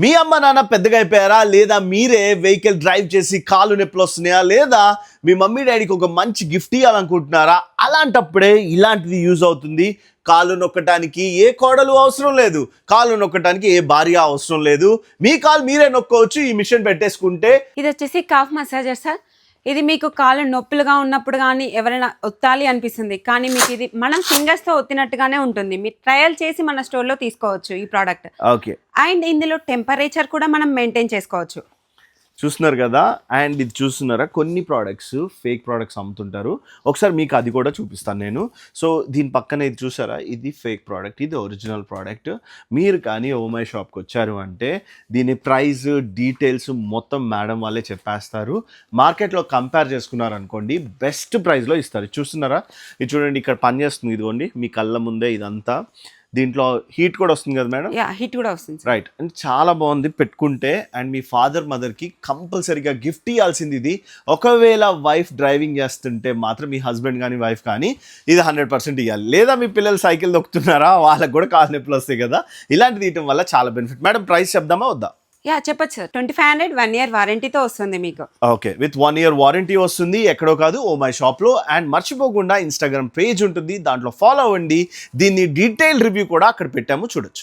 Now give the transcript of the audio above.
మీ అమ్మ నాన్న పెద్దగా అయిపోయారా? లేదా మీరే వెహికల్ డ్రైవ్ చేసి కాలు నొప్పులు వస్తున్నాయా? లేదా మీ మమ్మీ డాడీకి ఒక మంచి గిఫ్ట్ ఇవ్వాలనుకుంటున్నారా అలాంటప్పుడే ఇలాంటిది యూజ్ అవుతుంది. కాలు నొక్కటానికి ఏ కోడలు అవసరం లేదు. కాలు నొక్కటానికి ఏ భార్య అవసరం లేదు. మీ కాలు మీరే నొక్కోవచ్చు. ఈ మిషన్ పెట్టేసుకుంటే ఇది వచ్చేసి కాఫ్ మసాజర్ సార్. ఇది మీకు కాళ్ళు నొప్పులుగా ఉన్నప్పుడు కానీ ఎవరైనా ఒత్తాలి అనిపిస్తుంది. కానీ మీకు ఇది మనం fingers తో ఒత్తినట్టుగానే ఉంటుంది. మీరు ట్రయల్ చేసి మన స్టోర్లో తీసుకోవచ్చు ఈ ప్రోడక్ట్. ఓకే. అండ్ ఇందులో టెంపరేచర్ కూడా మనం మెయింటైన్ చేసుకోవచ్చు. చూస్తున్నారు కదా? అండ్ ఇది చూస్తున్నారా? కొన్ని ప్రోడక్ట్స్ ఫేక్ ప్రోడక్ట్స్ అమ్ముతుంటారు. ఒకసారి మీకు అది కూడా చూపిస్తాను నేను. సో దీని పక్కన ఇది చూసారా? ఇది ఫేక్ ప్రోడక్ట్ ఇది ఒరిజినల్ ప్రోడక్ట్ మీరు కానీ ఓమై షాప్కి వచ్చారు అంటే దీని ప్రైస్ డీటెయిల్స్ మొత్తం మేడం వాళ్ళే చెప్పేస్తారు. మార్కెట్లో కంపేర్ చేసుకున్నారు అనుకోండి బెస్ట్ ప్రైస్లో ఇస్తారు. చూస్తున్నారా? ఇది చూడండి ఇక్కడ పని చేస్తుంది ఇదిగోండి మీ కళ్ళ ముందే ఇదంతా. దీంట్లో హీట్ కూడా వస్తుంది కదా మేడం? యా హిట్ కూడా వస్తుంది రైట్ అండ్ చాలా బాగుంది పెట్టుకుంటే అండ్ మీ ఫాదర్ మదర్కి కంపల్సరీగా గిఫ్ట్ ఇవ్వాల్సింది ఇది. ఒకవేళ వైఫ్ డ్రైవింగ్ చేస్తుంటే మాత్రం మీ హస్బెండ్ కానీ వైఫ్ కానీ ఇది హండ్రెడ్ పర్సెంట్ ఇవ్వాలి లేదా మీ పిల్లలు సైకిల్ దొక్కుతున్నారా వాళ్ళకి కూడా కాలు నొప్పులు వస్తాయి కదా. ఇలాంటిది ఇవ్వడం వల్ల చాలా బెనిఫిట్ మేడం ప్రైస్ చెప్దామా వద్దా? యా చెప్పచ్చు sir. Twenty five hundred one year వారంటీతో వస్తుంది మీకు. Okay with one year warranty వస్తుంది ఎక్కడో కాదు ఓ మై షాప్లో అండ్ మర్చిపోకుండా ఇన్స్టాగ్రామ్ పేజ్ ఉంటుంది దాంట్లో ఫాలో అవ్వండి. దీన్ని డీటెయిల్ రివ్యూ కూడా అక్కడ పెట్టాము చూడొచ్చు.